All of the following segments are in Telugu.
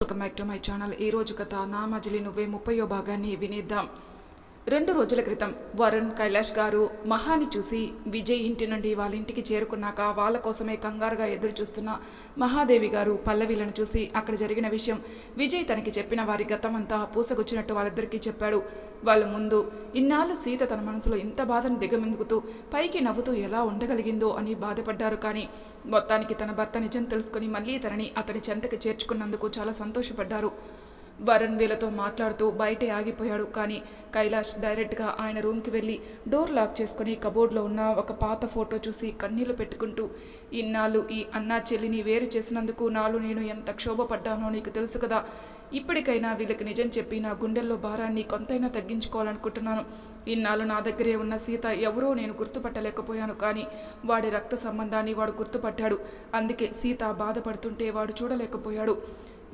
Welcome back to my channel ఈ రోజు కథ నా మజిలి నువ్వే ముప్పయో భాగాన్ని వినేద్దాం. రెండు రోజుల క్రితం వరుణ్ కైలాష్ గారు మహాని చూసి విజయ్ ఇంటి నుండి వాళ్ళ ఇంటికి చేరుకున్నాక వాళ్ళ కోసమే కంగారుగా ఎదురు చూస్తున్న మహాదేవి గారు పల్లవిలను చూసి అక్కడ జరిగిన విషయం విజయ్ తనకి చెప్పిన వారి గతమంతా పూసగుచ్చినట్టు వాళ్ళిద్దరికీ చెప్పాడు. వాళ్ళ ముందు ఇన్నాళ్ళు సీత తన మనసులో ఇంత బాధను దిగమింగుతూ పైకి నవ్వుతూ ఎలా ఉండగలిగిందో అని బాధపడ్డారు కానీ మొత్తానికి తన భర్త నిజం తెలుసుకుని మళ్ళీ తనని అతని చెంతకి చేర్చుకున్నందుకు చాలా సంతోషపడ్డారు. వరుణ్ వీళ్ళతో మాట్లాడుతూ బయటే ఆగిపోయాడు. కానీ కైలాష్ డైరెక్ట్గా ఆయన రూమ్కి వెళ్ళి డోర్ లాక్ చేసుకుని కబోర్డ్లో ఉన్న ఒక పాత ఫోటో చూసి కన్నీళ్ళు పెట్టుకుంటూ ఇన్నాళ్ళు ఈ అన్నా చెల్లిని వేరు చేసినందుకు నాలో నేను ఎంత క్షోభపడ్డానో నీకు తెలుసు కదా. ఇప్పటికైనా వీళ్ళకి నిజం చెప్పి నా గుండెల్లో భారాన్ని కొంతైనా తగ్గించుకోవాలనుకుంటున్నాను. ఇన్నాళ్ళు నా దగ్గరే ఉన్న సీత ఎవరో నేను గుర్తుపట్టలేకపోయాను. కానీ వాడి రక్త సంబంధాన్ని వాడు గుర్తుపట్టాడు. అందుకే సీత బాధపడుతుంటే వాడు చూడలేకపోయాడు.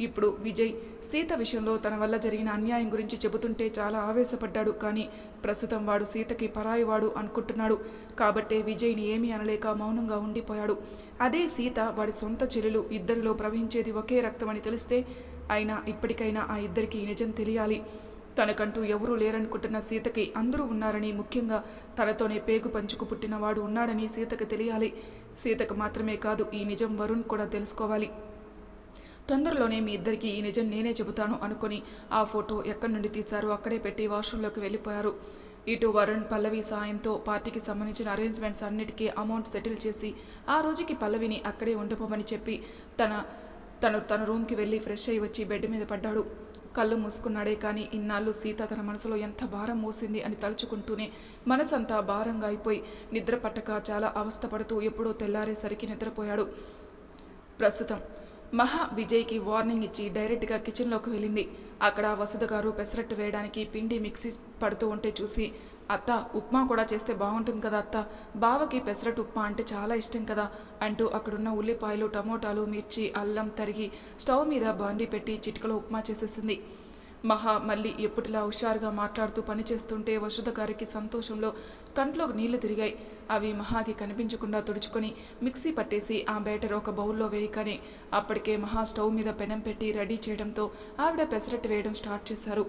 ఇప్పుడు విజయ్ సీత విషయంలో తన వల్ల జరిగిన అన్యాయం గురించి చెబుతుంటే చాలా ఆవేశపడ్డాడు. కానీ ప్రస్తుతం వాడు సీతకి పరాయివాడు అనుకుంటున్నాడు. కాబట్టే విజయ్ని ఏమీ అనలేక మౌనంగా ఉండిపోయాడు. అదే సీత వాడి సొంత చెల్లెలు ఇద్దరిలో ప్రవహించేది ఒకే రక్తం అని తెలిస్తే అయినా ఇప్పటికైనా ఆ ఇద్దరికీ ఈ నిజం తెలియాలి. తనకంటూ ఎవరూ లేరనుకుంటున్న సీతకి అందరూ ఉన్నారని ముఖ్యంగా తనతోనే పేగు పంచుకు పుట్టిన వాడు ఉన్నాడని సీతకు తెలియాలి. సీతకు మాత్రమే కాదు ఈ నిజం వరుణ్ కూడా తెలుసుకోవాలి. తొందరలోనే మీ ఇద్దరికి ఈ నిజం నేనే చెబుతాను అనుకుని ఆ ఫోటో ఎక్కడి నుండి తీశారో అక్కడే పెట్టి వాష్రూంలోకి వెళ్ళిపోయారు. ఇటు వరుణ్ పల్లవి సాయంతో పార్టీకి సంబంధించిన అరేంజ్మెంట్స్ అన్నిటికీ అమౌంట్ సెటిల్ చేసి ఆ రోజుకి పల్లవిని అక్కడే ఉండిపోమని చెప్పి తన తను తన రూమ్కి వెళ్ళి ఫ్రెష్ అయ్యి వచ్చి బెడ్ మీద పడ్డాడు. కళ్ళు మూసుకున్నాడే కానీ ఇన్నాళ్ళు సీత తన మనసులో ఎంత భారం మోసింది అని తలుచుకుంటూనే మనసంతా భారంగా అయిపోయి నిద్ర పట్టక చాలా అవస్థపడుతూ ఎప్పుడో తెల్లారేసరికి నిద్రపోయాడు. ప్రస్తుతం మహా విజయ్కి వార్నింగ్ ఇచ్చి డైరెక్ట్గా కిచెన్లోకి వెళ్ళింది. అక్కడ వసుధ గారు పెసరట్టు వేయడానికి పిండి మిక్సీ పడుతూ ఉంటే చూసి అత్త ఉప్మా కూడా చేస్తే బాగుంటుంది కదా అత్త. బావకి పెసరట్టు ఉప్మా అంటే చాలా ఇష్టం కదా అంటూ అక్కడున్న ఉల్లిపాయలు టమోటాలు మిర్చి అల్లం తరిగి స్టవ్ మీద బాండి పెట్టి చిటికలో ఉప్మా చేసేసింది. మహా మళ్ళీ ఎప్పటిలా హుషారుగా మాట్లాడుతూ పనిచేస్తుంటే వసుధ గారికి సంతోషంలో కంట్లో నీళ్ళు తిరిగాయి. అవి మహాకి కనిపించకుండా తుడుచుకొని మిక్సీ పట్టేసి ఆ బ్యాటర్ ఒక బౌల్లో వేయకనే అప్పటికే మహా స్టవ్ మీద పెనం పెట్టి రెడీ చేయడంతో ఆవిడ పెసరట్టు వేయడం స్టార్ట్ చేశారు.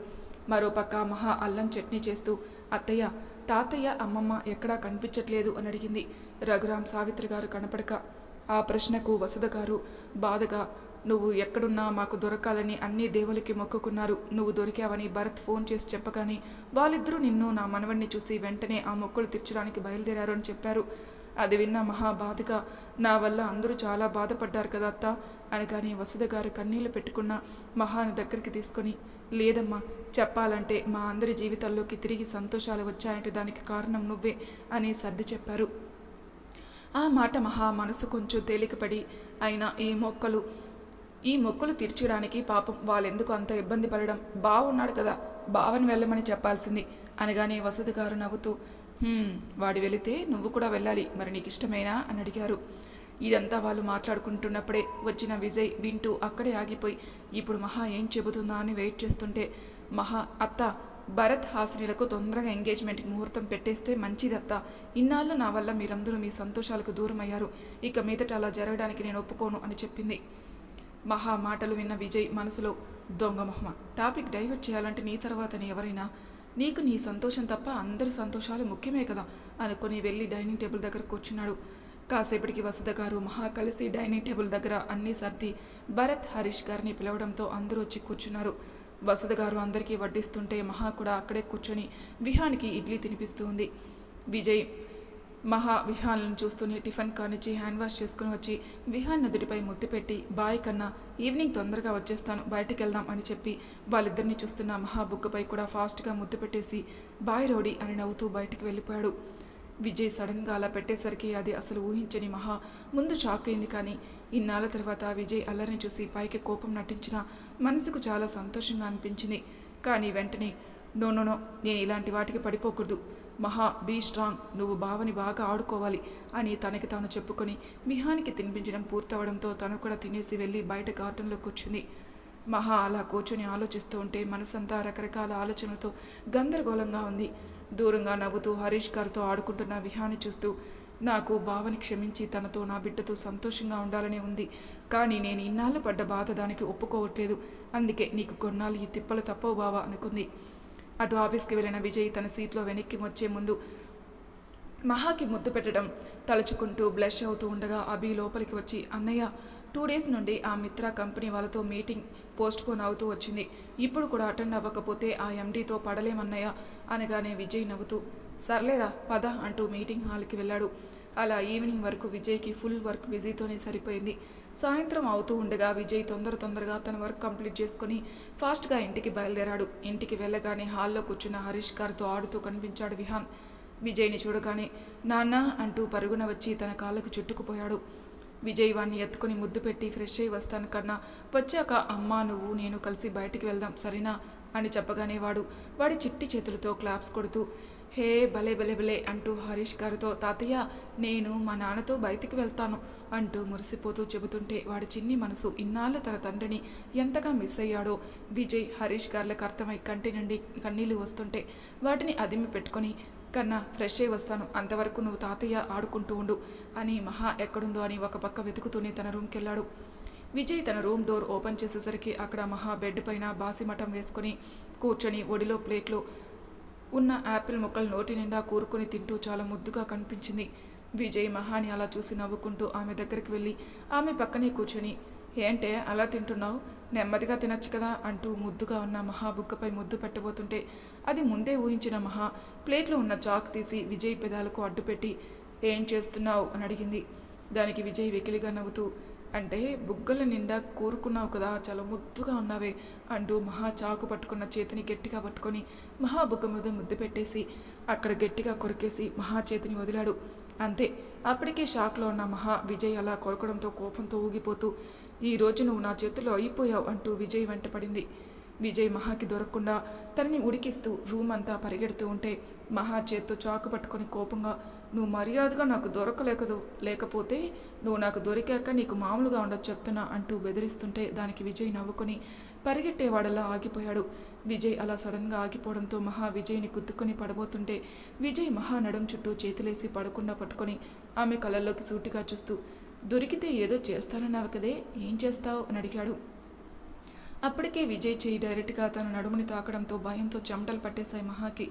మరోపక్క మహా అల్లం చట్నీ చేస్తూ అత్తయ్య తాతయ్య అమ్మమ్మ ఎక్కడా కనిపించట్లేదు అని అడిగింది. రఘురాం సావిత్రి గారు కనపడక ఆ ప్రశ్నకు వసుధ గారు బాధగా నువ్వు ఎక్కడున్నా మాకు దొరకాలని అన్ని దేవులకి మొక్కుకున్నారు. నువ్వు దొరికావని భరత్ ఫోన్ చేసి చెప్పగానే వాళ్ళిద్దరూ నిన్ను నా మనవణ్ణి చూసి వెంటనే ఆ మొక్కులు తీర్చడానికి బయలుదేరారు అని చెప్పారు. అది విన్న మహా బాధగా నా వల్ల అందరూ చాలా బాధపడ్డారు కదా అత్త అనగానే వసుధ గారు కన్నీళ్ళు పెట్టుకున్న మహాని దగ్గరికి తీసుకొని లేదమ్మా చెప్పాలంటే మా అందరి జీవితాల్లోకి తిరిగి సంతోషాలు వచ్చాయంటే దానికి కారణం నువ్వే అని సర్ది చెప్పారు. ఆ మాట మహా మనసు కొంచెం తేలికపడి అయినా ఈ మొక్కలు ఈ మొక్కలు తీర్చడానికి పాపం వాళ్ళెందుకు అంత ఇబ్బంది పడడం? బావున్నాడు కదా బావని వెళ్ళమని చెప్పాల్సింది అనగానే వసతి గారు నవ్వుతూ వాడు వెళితే నువ్వు కూడా వెళ్ళాలి మరి నీకు ఇష్టమేనా అని అడిగారు. ఇదంతా వాళ్ళు మాట్లాడుకుంటున్నప్పుడే వచ్చిన విజయ్ వింటూ అక్కడే ఆగిపోయి ఇప్పుడు మహా ఏం చెబుతుందా? అని వెయిట్ చేస్తుంటే మహా అత్త భరత్ హాసినిలకు తొందరగా ఎంగేజ్మెంట్కి ముహూర్తం పెట్టేస్తే మంచిదత్త. ఇన్నాళ్ళు నా వల్ల మీరందరూ మీ సంతోషాలకు దూరం అయ్యారు ఇక మీదట అలా జరగడానికి నేను ఒప్పుకోను అని చెప్పింది. మహా మాటలు విన్న విజయ్ మనసులో దొంగ మొహమ టాపిక్ డైవర్ట్ చేయాలంటే నీ తర్వాతని ఎవరైనా? నీకు నీ సంతోషం తప్ప అందరి సంతోషాలు ముఖ్యమే కదా? అనుకుని వెళ్ళి డైనింగ్ టేబుల్ దగ్గర కూర్చున్నాడు. కాసేపటికి వసుధ గారు మహా కలిసి డైనింగ్ టేబుల్ దగ్గర అన్నీ సర్ది భరత్ హరీష్ గారిని పిలవడంతో అందరూ వచ్చి కూర్చున్నారు. వసుధ గారు అందరికీ వడ్డిస్తుంటే మహా కూడా అక్కడే కూర్చొని విహానికి ఇడ్లీ తినిపిస్తూ ఉంది. విజయ్ మహా విహాన్లను చూస్తూనే టిఫిన్ కానిచ్చి హ్యాండ్ వాష్ చేసుకుని వచ్చి విహాన్ నుదుటిపై ముద్దు పెట్టి బాయ్ కన్నా ఈవినింగ్ తొందరగా వచ్చేస్తాను బయటికి వెళ్దాం అని చెప్పి వాళ్ళిద్దరిని చూస్తున్న మహా బుక్కపై కూడా ఫాస్ట్గా ముద్దు పెట్టేసి బాయ్ రౌడీ అని నవ్వుతూ బయటికి వెళ్ళిపోయాడు. విజయ్ సడన్గా అలా పెట్టేసరికి అది అసలు ఊహించని మహా ముందు షాక్ అయింది కానీ ఇన్నాళ్ళ తర్వాత విజయ్ అల్లరిని చూసి పైకి కోపం నటించిన మనసుకు చాలా సంతోషంగా అనిపించింది. కానీ వెంటనే నో నో నో నేను ఇలాంటి వాటికి పడిపోకూడదు. మహా బీ స్ట్రాంగ్ నువ్వు బావని బాగా ఆడుకోవాలి అని తనకి తాను చెప్పుకొని విహానికి తినిపించడం పూర్తవడంతో తను కూడా తినేసి వెళ్ళి బయట గార్డెన్లో కూర్చుంది. మహా అలా కూర్చొని ఆలోచిస్తూ ఉంటే మనసంతా రకరకాల ఆలోచనలతో గందరగోళంగా ఉంది. దూరంగా నవ్వుతూ హరీష్ గారితో ఆడుకుంటున్న విహాన్ని చూస్తూ నాకు భావని క్షమించి తనతో నా బిడ్డతో సంతోషంగా ఉండాలనే ఉంది. కానీ నేను ఇన్నాళ్ళు పడ్డ బాధ దానికి ఒప్పుకోవట్లేదు. అందుకే నీకు కొన్నాళ్ళు ఈ తిప్పలు తప్పవు బావా అనుకుంది. అటు ఆఫీస్కి వెళ్ళిన విజయ్ తన సీట్లో వెనక్కి వచ్చే ముందు మహాకి ముద్దు పెట్టడం తలుచుకుంటూ బ్లష్ అవుతూ ఉండగా అభి లోపలికి వచ్చి అన్నయ్య టూ డేస్ నుండి ఆ మిత్ర కంపెనీ వాళ్ళతో మీటింగ్ పోస్ట్పోన్ అవుతూ వచ్చింది. ఇప్పుడు కూడా అటెండ్ అవ్వకపోతే ఆ ఎండీతో పడలేమన్నయ్య అనగానే విజయ్ నవ్వుతూ సర్లేరా పద అంటూ మీటింగ్ హాల్కి వెళ్ళాడు. అలా ఈవినింగ్ వరకు విజయ్కి ఫుల్ వర్క్ బిజీతోనే సరిపోయింది. సాయంత్రం అవుతూ ఉండగా విజయ్ తొందర తొందరగా తన వర్క్ కంప్లీట్ చేసుకుని ఫాస్ట్గా ఇంటికి బయలుదేరాడు. ఇంటికి వెళ్ళగానే హాల్లో కూర్చున్న హరీష్ గారితో ఆడుతూ కనిపించాడు విహాన్. విజయ్ని చూడగానే నాన్న అంటూ పరుగున వచ్చి తన కాళ్ళకు చుట్టుకుపోయాడు. విజయ్ వాణ్ణి ఎత్తుకుని ముద్దు పెట్టి ఫ్రెష్ అయి వస్తాను కన్నా వచ్చాక అమ్మా నువ్వు నేను కలిసి బయటికి వెళ్దాం సరేనా? అని చెప్పగానే వాడు వాడి చిట్టి చేతులతో క్లాప్స్ కొడుతూ హే భలే భలే భలే అంటూ హరీష్ గారితో తాతయ్య నేను మా నాన్నతో బయటికి వెళ్తాను అంటూ మురిసిపోతూ చెబుతుంటే వాడి చిన్ని మనసు ఇన్నాళ్ళు తన తండ్రిని ఎంతగా మిస్ అయ్యాడో విజయ్ హరీష్ గారులకు అర్థమై కంటి నుండి కన్నీళ్ళు వస్తుంటే వాటిని అదిమి పెట్టుకొని కన్నా ఫ్రెష్ అయి వస్తాను. అంతవరకు నువ్వు తాతయ్య ఆడుకుంటూ ఉండు అని మహా ఎక్కడుందో అని ఒక పక్క వెతుకుతూనే తన రూమ్కి వెళ్ళాడు విజయ్ తన రూమ్ డోర్ ఓపెన్ చేసేసరికి అక్కడ మహా బెడ్ పైన బాసిమఠం వేసుకుని కూర్చొని ఒడిలో ప్లేట్లో ఉన్న యాపిల్ మొక్కలు నోటి నిండా కూరుకొని తింటూ చాలా ముద్దుగా కనిపించింది. విజయ్ మహాని అలా చూసి నవ్వుకుంటూ ఆమె దగ్గరికి వెళ్ళి ఆమె పక్కనే కూర్చొని ఏంటే అలా తింటున్నావు? నెమ్మదిగా తినచ్చు కదా అంటూ ముద్దుగా ఉన్న మహా బుక్కపై ముద్దు పెట్టబోతుంటే అది ముందే ఊహించిన మహా ప్లేట్లో ఉన్న చాక్ తీసి విజయ్ పెదాలకు అడ్డుపెట్టి ఏం చేస్తున్నావు? అని అడిగింది. దానికి విజయ్ వెకిలిగా నవ్వుతూ అంటే బుగ్గల నిండా కోరుకున్నావు కదా చాలా ముద్దుగా ఉన్నావే అంటూ మహా చాకు పట్టుకున్న చేతిని గట్టిగా పట్టుకొని మహా బుగ్గ మీద ముద్దు పెట్టేసి అక్కడ గట్టిగా కొరికేసి మహా చేతిని వదిలాడు. అంతే అప్పటికే షాక్లో ఉన్న మహా విజయ్ అలా కొరకడంతో కోపంతో ఊగిపోతూ ఈ రోజు నువ్వు నా చేతిలో అయిపోయావు అంటూ విజయ్ వెంటపడింది. విజయ్ మహాకి దొరకకుండా తనని ఉడికిస్తూ రూమ్ అంతా పరిగెడుతూ ఉంటే మహా చేత్తో చాకు పట్టుకొని కోపంగా నువ్వు మర్యాదగా నాకు దొరకలేకదు లేకపోతే నువ్వు నాకు దొరికాక నీకు మామూలుగా ఉండదు చెప్తున్నా అంటూ బెదిరిస్తుంటే దానికి విజయ్ నవ్వుకొని పరిగెట్టేవాడలా ఆగిపోయాడు. విజయ్ అలా సడన్గా ఆగిపోవడంతో మహా విజయ్ని గుద్దుకొని పడబోతుంటే విజయ్ మహా నడం చుట్టూ చేతులేసి పడకుండా పట్టుకొని ఆమె కళ్ళల్లోకి సూటిగా చూస్తూ దొరికితే ఏదో చేస్తానన్నావు కదే ఏం చేస్తావు? అని అడిగాడు. అప్పటికే విజయ్ చేయి డైరెక్ట్గా తన నడుముని తాకడంతో భయంతో చెమటలు పట్టేశాయి మహాకి.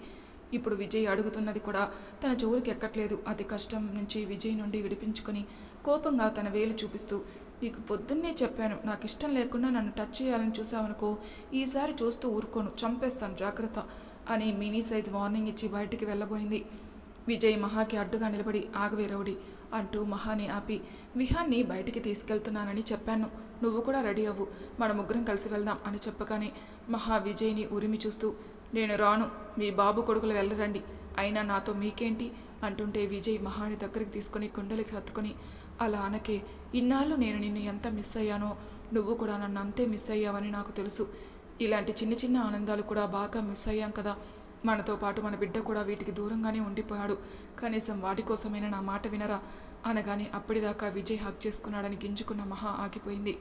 ఇప్పుడు విజయ్ అడుగుతున్నది కూడా తన చెవులకి ఎక్కట్లేదు. అతి కష్టం నుంచి విజయ్ నుండి విడిపించుకొని కోపంగా తన వేలు చూపిస్తూ నీకు పొద్దున్నే చెప్పాను నాకు ఇష్టం లేకుండా నన్ను టచ్ చేయాలని చూసావనుకో ఈసారి చూస్తూ ఊరుకోను చంపేస్తాను జాగ్రత్త అని మినీ సైజ్ వార్నింగ్ ఇచ్చి బయటికి వెళ్ళబోయింది. విజయ్ మహాకి అడ్డుగా నిలబడి ఆగవే రౌడి అంటూ మహాని ఆపి విహాన్ని బయటికి తీసుకెళ్తున్నానని చెప్పాను. నువ్వు కూడా రెడీ అవ్వు. మన ముగ్గురం కలిసి వెళ్దాం అని చెప్పగానే మహా విజయ్ని ఉరిమి చూస్తూ నేను రాను. మీ బాబు కొడుకులు వెళ్ళరండి. అయినా నాతో మీకేంటి? అంటుంటే విజయ్ మహాని దగ్గరికి తీసుకుని కుండలికి హత్తుకుని అలా అనకే ఇన్నాళ్ళు నేను నిన్ను ఎంత మిస్ అయ్యానో నువ్వు కూడా నన్ను అంతే మిస్ అయ్యావని నాకు తెలుసు. ఇలాంటి చిన్న చిన్న ఆనందాలు కూడా బాగా మిస్ అయ్యాం కదా. మనతో పాటు మన బిడ్డ కూడా వీటికి దూరంగానే ఉండిపోయాడు. కనీసం వాటి కోసమైనా నా మాట వినరా? అనగానే అప్పటిదాకా విజయ్ హక్ చేసుకున్నాడని గింజుకున్న మహా ఆగిపోయింది.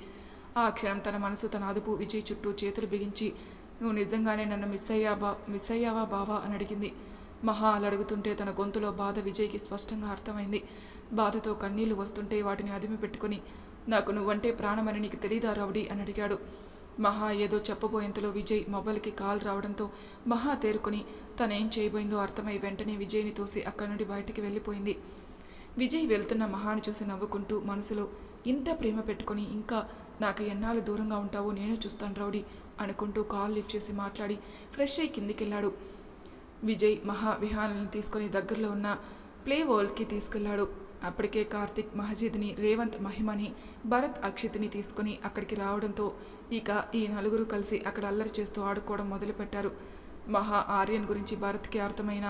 ఆ క్షణం తన మనసు తన అదుపు విజయ్ చుట్టూ చేతులు బిగించి నువ్వు నిజంగానే నన్ను మిస్ అయ్యా బా మిస్ అయ్యావా బావా? అని అడిగింది. మహా అలా అడుగుతుంటే తన గొంతులో బాధ విజయ్కి స్పష్టంగా అర్థమైంది. బాధతో కన్నీళ్ళు వస్తుంటే వాటిని అదిమి పెట్టుకుని నాకు నువ్వంటే ప్రాణమని నీకు తెలీదా రౌడీ? అని అడిగాడు. మహా ఏదో చెప్పబోయేంతలో విజయ్ మొబైల్కి కాల్ రావడంతో మహా తేరుకొని తనేం చేయబోయిందో అర్థమై వెంటనే విజయ్ని తోసి అక్కడి నుండి బయటికి వెళ్ళిపోయింది. విజయ్ వెళ్తున్న మహాని చూసి నవ్వుకుంటూ మనసులో ఇంత ప్రేమ పెట్టుకొని ఇంకా నాకు ఎన్నాళ్ళు దూరంగా ఉంటావో నేను చూస్తాను రౌడీ అనుకుంటూ కాల్ లిఫ్ట్ చేసి మాట్లాడి ఫ్రెష్ అయి కిందికెళ్ళాడు. విజయ్ మహా విహానాలను తీసుకొని దగ్గరలో ఉన్న ప్లే వరల్డ్కి తీసుకెళ్ళాడు అప్పటికే కార్తిక్ మహజీద్ని రేవంత్ మహిమని భరత్ అక్షిత్ని తీసుకొని అక్కడికి రావడంతో ఇక ఈ నలుగురు కలిసి అక్కడ అల్లరి చేస్తూ ఆడుకోవడం మొదలుపెట్టారు. మహా ఆర్యన్ గురించి భరత్కి అర్థమైన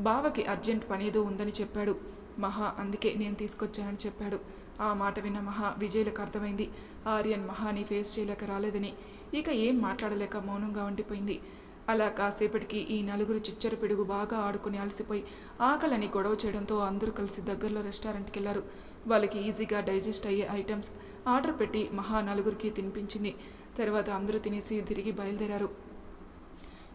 బావకి అర్జెంట్ పనేదో ఉందని చెప్పాడు. మహా అందుకే నేను తీసుకొచ్చానని చెప్పాడు. ఆ మాట విన్న మహా విజయ్లకు అర్థమైంది. ఆర్యన్ మహాని ఫేస్ చేయలేక రాలేదని. ఇక ఏం మాట్లాడలేక మౌనంగా ఉండిపోయింది. అలా కాసేపటికి ఈ నలుగురు చిచ్చర పిడుగు బాగా ఆడుకుని అలసిపోయి ఆకలని గొడవ చేయడంతో అందరూ కలిసి దగ్గరలో రెస్టారెంట్కి వెళ్ళారు. వాళ్ళకి ఈజీగా డైజెస్ట్ అయ్యే ఐటమ్స్ ఆర్డర్ పెట్టి మహా నలుగురికి తినిపించింది. తర్వాత అందరూ తినేసి తిరిగి బయలుదేరారు.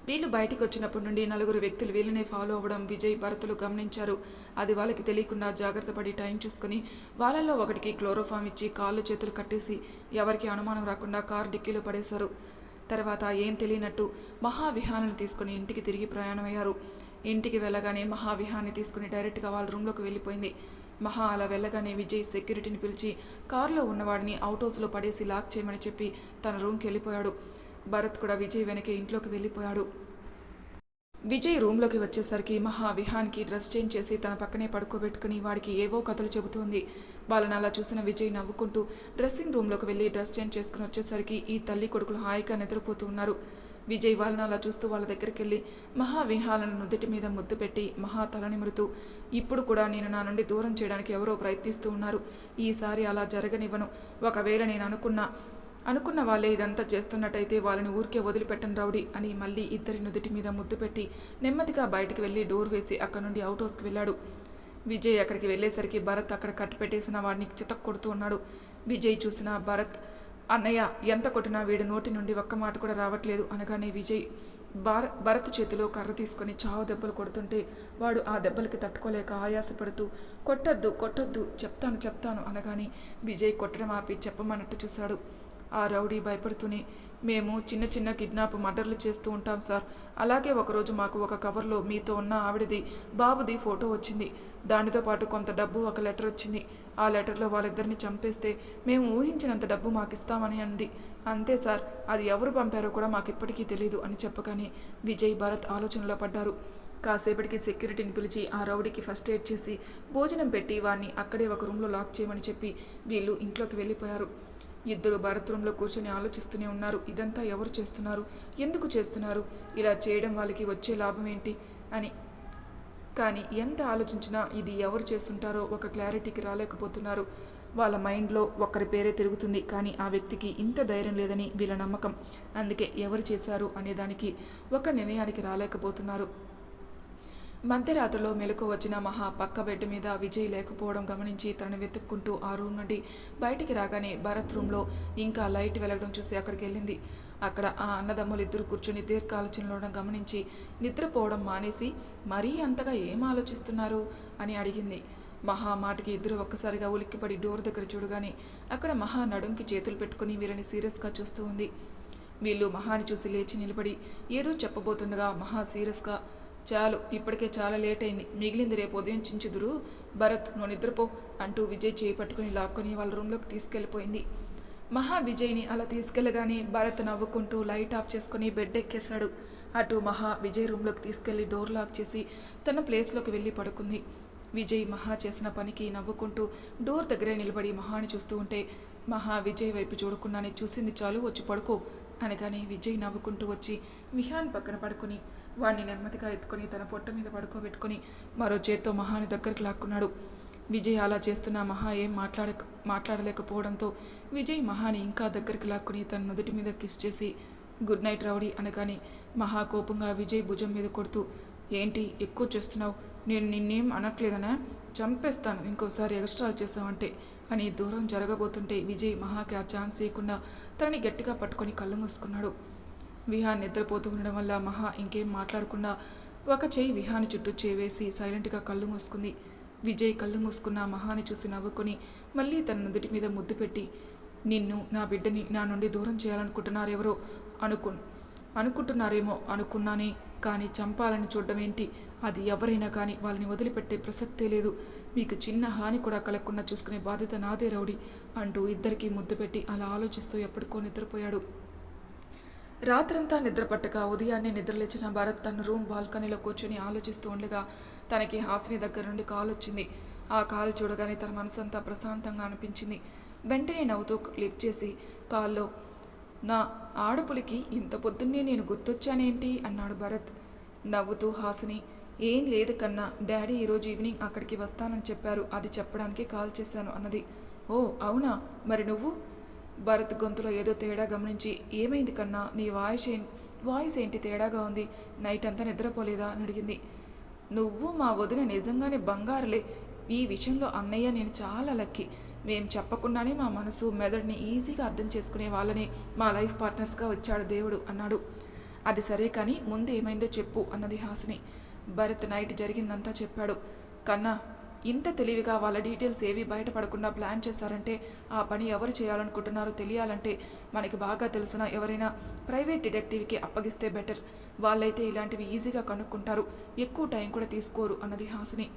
వీళ్ళు బయటికి వచ్చినప్పటి నుండి నలుగురు వ్యక్తులు వీళ్ళనే ఫాలో అవ్వడం విజయ్ భరతులు గమనించారు. అది వాళ్ళకి తెలియకుండా జాగ్రత్త పడి టైం చూసుకుని వాళ్ళల్లో ఒకటికి క్లోరోఫామ్ ఇచ్చి కాళ్ళు చేతులు కట్టేసి ఎవరికి అనుమానం రాకుండా కారు డిక్కీలో పడేశారు. తర్వాత ఏం తెలియనట్టు మహావిహాన్ని తీసుకుని ఇంటికి తిరిగి ప్రయాణమయ్యారు. ఇంటికి వెళ్ళగానే మహావిహాన్ని తీసుకుని డైరెక్ట్గా వాళ్ళ రూమ్లోకి వెళ్ళిపోయింది. మహా అలా వెళ్ళగానే విజయ్ సెక్యూరిటీని పిలిచి కారులో ఉన్నవాడిని అవుట్ హౌస్లో పడేసి లాక్ చేయమని చెప్పి తన రూమ్కి వెళ్ళిపోయాడు. భరత్ కూడా విజయ్ వెనకే ఇంట్లోకి వెళ్ళిపోయాడు. విజయ్ రూమ్లోకి వచ్చేసరికి మహా విహాన్కి డ్రెస్ చేంజ్ చేసి తన పక్కనే పడుకోబెట్టుకుని వాడికి ఏవో కథలు చెబుతోంది. వాళ్ళని అలా చూసిన విజయ్ నవ్వుకుంటూ డ్రెస్సింగ్ రూమ్లోకి వెళ్ళి డ్రెస్ చేంజ్ చేసుకుని వచ్చేసరికి ఈ తల్లి కొడుకులు హాయిగా నిద్రపోతూ ఉన్నారు. విజయ్ వాళ్ళని అలా చూస్తూ వాళ్ళ దగ్గరికి వెళ్ళి మహా విహాలను నుదుటి మీద ముద్దు పెట్టి మహా తలనిమురుతూ ఇప్పుడు కూడా నేను నా నుండి దూరం చేయడానికి ఎవరో ప్రయత్నిస్తూ ఉన్నారు. ఈసారి అలా జరగనివ్వను. ఒకవేళ నేను అనుకున్న అనుకున్న వాళ్ళే ఇదంతా చేస్తున్నట్టయితే వాళ్ళని ఊరికే వదిలిపెట్టను రౌడీ అని మళ్ళీ ఇద్దరి నుదుటి మీద ముద్దు పెట్టి నెమ్మదిగా బయటికి వెళ్ళి డోర్ వేసి అక్కడ నుండి అవుట్ హౌస్కి వెళ్ళాడు. విజయ్ అక్కడికి వెళ్ళేసరికి భరత్ అక్కడ కట్టు పెట్టేసిన వాడిని చితక్ కొడుతూ ఉన్నాడు. విజయ్ చూసిన భరత్ అన్నయ్య ఎంత కొట్టినా వీడి నోటి నుండి ఒక్క మాట కూడా రావట్లేదు అనగానే విజయ్ భార భరత్ చేతిలో కర్ర తీసుకొని చావు దెబ్బలు కొడుతుంటే వాడు ఆ దెబ్బలకి తట్టుకోలేక ఆయాసపడుతూ కొట్టొద్దు కొట్టొద్దు చెప్తాను చెప్తాను అనగానే విజయ్ కొట్టడం ఆపి చెప్పమన్నట్టు చూశాడు. ఆ రౌడీ భయపడుతూనే మేము చిన్న చిన్న కిడ్నాప్ మర్డర్లు చేస్తూ ఉంటాం సార్. అలాగే ఒకరోజు మాకు ఒక కవర్లో మీతో ఉన్న ఆవిడది బాబుది ఫోటో వచ్చింది. దానితో పాటు కొంత డబ్బు ఒక లెటర్ వచ్చింది. ఆ లెటర్లో వాళ్ళిద్దరిని చంపేస్తే మేము ఊహించినంత డబ్బు మాకు ఇస్తామని అంది. అంతే సార్ అది ఎవరు పంపారో కూడా మాకు ఇప్పటికీ తెలియదు అని చెప్పగానే విజయ్ భరత్ ఆలోచనలో పడ్డారు. కాసేపటికి సెక్యూరిటీని పిలిచి ఆ రౌడీకి ఫస్ట్ ఎయిడ్ చేసి భోజనం పెట్టి వాడిని అక్కడే ఒక రూమ్లో లాక్ చేయమని చెప్పి వీళ్ళు ఇంట్లోకి వెళ్ళిపోయారు. ఇద్దరు భారత్ రూమ్లో కూర్చొని ఆలోచిస్తూనే ఉన్నారు. ఇదంతా ఎవరు చేస్తున్నారు? ఎందుకు చేస్తున్నారు? ఇలా చేయడం వాళ్ళకి వచ్చే లాభం ఏంటి? అని. కానీ ఎంత ఆలోచించినా ఇది ఎవరు చేస్తుంటారో ఒక క్లారిటీకి రాలేకపోతున్నారు. వాళ్ళ మైండ్లో ఒకరి పేరే తిరుగుతుంది. కానీ ఆ వ్యక్తికి ఇంత ధైర్యం లేదని వీళ్ళ నమ్మకం. అందుకే ఎవరు చేశారు అనే దానికి ఒక నిర్ణయానికి రాలేకపోతున్నారు. మధ్యరాత్రిలో మెలకు వచ్చిన మహా పక్క బెడ్ మీద విజయ్ లేకపోవడం గమనించి తనని వెతుక్కుంటూ ఆ రూమ్ నుండి బయటికి రాగానే భరత్ రూమ్లో ఇంకా లైట్ వెలగడం చూసి అక్కడికి వెళ్ళింది. అక్కడ ఆ అన్నదమ్ములు ఇద్దరు కూర్చొని దీర్ఘ ఆలోచనలోవడం గమనించి నిద్రపోవడం మానేసి మరీ అంతగా ఏం ఆలోచిస్తున్నారు? అని అడిగింది. మహా మాటకి ఇద్దరు ఒక్కసారిగా ఉలిక్కిపడి డోర్ దగ్గర చూడగానే అక్కడ మహా నడుంకి చేతులు పెట్టుకుని వీళ్ళని సీరియస్గా చూస్తూ ఉంది. వీళ్ళు మహాని చూసి లేచి నిలబడి ఏదో చెప్పబోతుండగా మహా సీరియస్గా చాలు ఇప్పటికే చాలా లేట్ అయింది మిగిలింది రేపు ఉదయం చించుదురు. భరత్ నువ్వు నిద్రపో అంటూ విజయ్ చేయి పట్టుకుని లాక్కొని వాళ్ళ రూమ్లోకి తీసుకెళ్ళిపోయింది. మహా విజయ్ని అలా తీసుకెళ్ళగానే భరత్ నవ్వుకుంటూ లైట్ ఆఫ్ చేసుకుని బెడ్ ఎక్కేశాడు. అటు మహా విజయ్ రూమ్లోకి తీసుకెళ్ళి డోర్ లాక్ చేసి తన ప్లేస్లోకి వెళ్ళి పడుకుంది. విజయ్ మహా చేసిన పనికి నవ్వుకుంటూ డోర్ దగ్గరే నిలబడి మహాని చూస్తూ ఉంటే మహా విజయ్ వైపు చూడకుండానే చూసింది చాలు వచ్చి పడుకో అనగానే విజయ్ నవ్వుకుంటూ వచ్చి విహాన్ పక్కన పడుకుని వాడిని నెమ్మదిగా ఎత్తుకొని తన పొట్ట మీద పడుకోబెట్టుకొని మరో చేత్తో మహాని దగ్గరికి లాక్కున్నాడు. విజయ్ అలా చేస్తున్న మహా ఏం మాట్లాడ మాట్లాడలేకపోవడంతో విజయ్ మహాని ఇంకా దగ్గరికి లాక్కుని తన నుదుటి మీద కిస్ చేసి గుడ్ నైట్ రౌడీ అనగానే మహా కోపంగా విజయ్ భుజం మీద కొడుతూ ఏంటి ఎక్కువ చేస్తున్నావు? నేను నిన్నేం అనట్లేదనా? చంపేస్తాను ఇంకోసారి ఎక్స్ట్రాల్ చేసావంటే అని దూరం జరగబోతుంటే విజయ్ మహాకి ఆ ఛాన్స్ ఇవ్వకుండా తనని గట్టిగా పట్టుకొని కళ్ళు మూసుకున్నాడు. విహాన్ నిద్రపోతూ ఉండడం వల్ల మహా ఇంకేం మాట్లాడకుండా ఒక చేయి విహాని చుట్టూ చేవేసి సైలెంట్గా కళ్ళు మూసుకుంది. విజయ్ కళ్ళు మూసుకున్న మహాని చూసి నవ్వుకొని మళ్ళీ తన నుదుటి మీద ముద్దు పెట్టి నిన్ను నా బిడ్డని నా నుండి దూరం చేయాలనుకుంటున్నారెవరో అనుకు అనుకుంటున్నారేమో అనుకున్నానే కానీ చంపాలని చూడడం ఏంటి అది ఎవరైనా కానీ వాళ్ళని వదిలిపెట్టే ప్రసక్తే లేదు. మీకు చిన్న హాని కూడా కలగకుండా చూసుకునే బాధ్యత నాదే రౌడి అంటూ ఇద్దరికీ ముద్దు పెట్టి అలా ఆలోచిస్తూ ఎప్పటికో నిద్రపోయాడు. రాత్రంతా నిద్రపట్టక ఉదయాన్నే నిద్రలేచిన భరత్ తన రూమ్ బాల్కనీలో కూర్చొని ఆలోచిస్తూ ఉండగా తనకి హాసిని దగ్గర నుండి కాల్ వచ్చింది. ఆ కాల్ చూడగానే తన మనసంతా ప్రశాంతంగా అనిపించింది. వెంటనే నవ్వుతూ లిఫ్ట్ చేసి కాల్లో నా ఆడపులికి ఇంత పొద్దున్నే నేను గుర్తొచ్చానేంటి? అన్నాడు భరత్. నవ్వుతూ హాసిని ఏం లేదు కన్నా డాడీ ఈరోజు ఈవినింగ్ అక్కడికి వస్తానని చెప్పారు. అది చెప్పడానికి కాల్ చేశాను అన్నది. ఓ అవునా? మరి నువ్వు? భరత్ గొంతులో ఏదో తేడా గమనించి ఏమైంది కన్నా నీ వాయిస్ వాయిస్ ఏంటి తేడాగా ఉంది? నైట్ అంతా నిద్రపోలేదా? అని అడిగింది. నువ్వు మా వదిన నిజంగానే బంగారులే. ఈ విషయంలో అన్నయ్య నేను చాలా లక్కీ. మేం చెప్పకుండానే మా మనసు మెదడుని ఈజీగా అర్థం చేసుకునే వాళ్ళని మా లైఫ్ పార్ట్నర్స్గా వచ్చాడు దేవుడు అన్నాడు. అది సరే కానీ ముందు ఏమైందో చెప్పు అన్నది హాసిని. భరత్ నైట్ జరిగిందంతా చెప్పాడు. కన్నా ఇంత తెలివిగా వాళ్ళ డీటెయిల్స్ ఏవి బయటపడకుండా ప్లాన్ చేశారంటే ఆ పని ఎవరు చేయాలనుకుంటున్నారో తెలియాలంటే మనకి బాగా తెలిసిన ఎవరైనా ప్రైవేట్ డిటెక్టివ్కి అప్పగిస్తే బెటర్. వాళ్ళైతే ఇలాంటివి ఈజీగా కనుక్కుంటారు. ఎక్కువ టైం కూడా తీసుకోరు అన్నది హాసిని.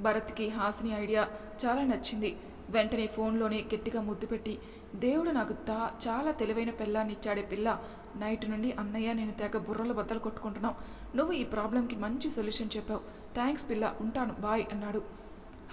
భరత్కి హాసిని ఐడియా చాలా నచ్చింది. వెంటనే ఫోన్లోనే గట్టిగా ముద్దు పెట్టి దేవుడు నాకు తా చాలా తెలివైన పిల్లాన్ని ఇచ్చాడే పిల్ల. నైట్ నుండి అన్నయ్య నేను తెగ బుర్రలు బద్దలు కొట్టుకుంటున్నావు నువ్వు ఈ ప్రాబ్లంకి మంచి సొల్యూషన్ చెప్పావు. థ్యాంక్స్ పిల్ల ఉంటాను. బాయ్ అన్నాడు.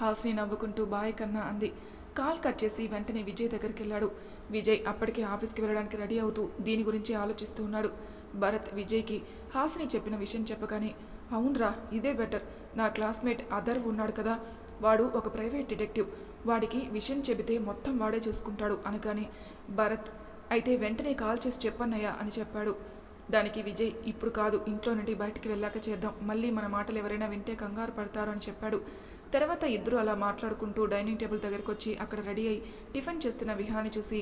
హాసిని నవ్వుకుంటూ బాయ్ కన్నా అంది. కాల్ కట్ చేసి వెంటనే విజయ్ దగ్గరికి వెళ్ళాడు విజయ్ అప్పటికే ఆఫీస్కి వెళ్ళడానికి రెడీ అవుతూ దీని గురించి ఆలోచిస్తూ ఉన్నాడు. భరత్ విజయ్కి హాసిని చెప్పిన విషయం చెప్పగానే అవునరా ఇదే బెటర్. నా క్లాస్మేట్ అదర్ ఉన్నాడు కదా. వాడు ఒక ప్రైవేట్ డిటెక్టివ్. వాడికి విషయం చెబితే మొత్తం వాడే చూసుకుంటాడు అనగానే భరత్ అయితే వెంటనే కాల్ చేసి చెప్పన్నయ్యా అని చెప్పాడు. దానికి విజయ్ ఇప్పుడు కాదు ఇంట్లో నుండి బయటికి వెళ్ళాక చేద్దాం. మళ్ళీ మన మాటలు ఎవరైనా వింటే కంగారు పడతారు అని చెప్పాడు. తర్వాత ఇద్దరు అలా మాట్లాడుకుంటూ డైనింగ్ టేబుల్ దగ్గరకు వచ్చి అక్కడ రెడీ అయి టిఫిన్ చేస్తున్న విహాన్ని చూసి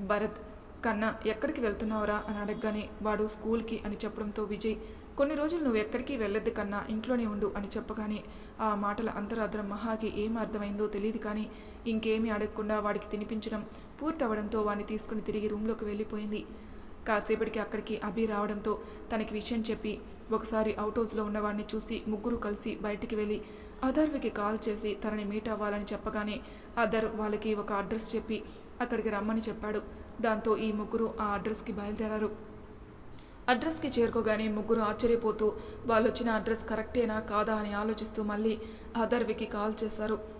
భరత్ కన్నా ఎక్కడికి వెళ్తున్నావురా? అని అడగగానే వాడు స్కూల్కి అని చెప్పడంతో విజయ్ కొన్ని రోజులు నువ్వు ఎక్కడికి వెళ్ళొద్దు కన్నా ఇంట్లోనే ఉండు అని చెప్పగానే ఆ మాటల అంతరార్థం మహాకి ఏం అర్థమైందో తెలియదు కానీ ఇంకేమీ అడగకుండా వాడికి తినిపించడం పూర్తవడంతో వాడిని తీసుకుని తిరిగి రూమ్లోకి వెళ్ళిపోయింది. కాసేపటికి అక్కడికి అభి రావడంతో తనకి విషయం చెప్పి ఒకసారి అవుట్ హౌస్లో ఉన్నవాడిని చూసి ముగ్గురు కలిసి బయటికి వెళ్ళి అధర్వికి కాల్ చేసి తనని మీట్ అవ్వాలని చెప్పగానే అదర్ వాళ్ళకి ఒక అడ్రస్ చెప్పి అక్కడికి రమ్మని చెప్పాడు. దాంతో ఈ ముగ్గురు ఆ అడ్రస్కి బయలుదేరారు. అడ్రస్కి చేరుకోగానే ముగ్గురు ఆశ్చర్యపోతూ వాళ్ళు వచ్చిన అడ్రస్ కరెక్టేనా కాదా అని ఆలోచిస్తూ మళ్ళీ అదర్వికి కాల్ చేశారు.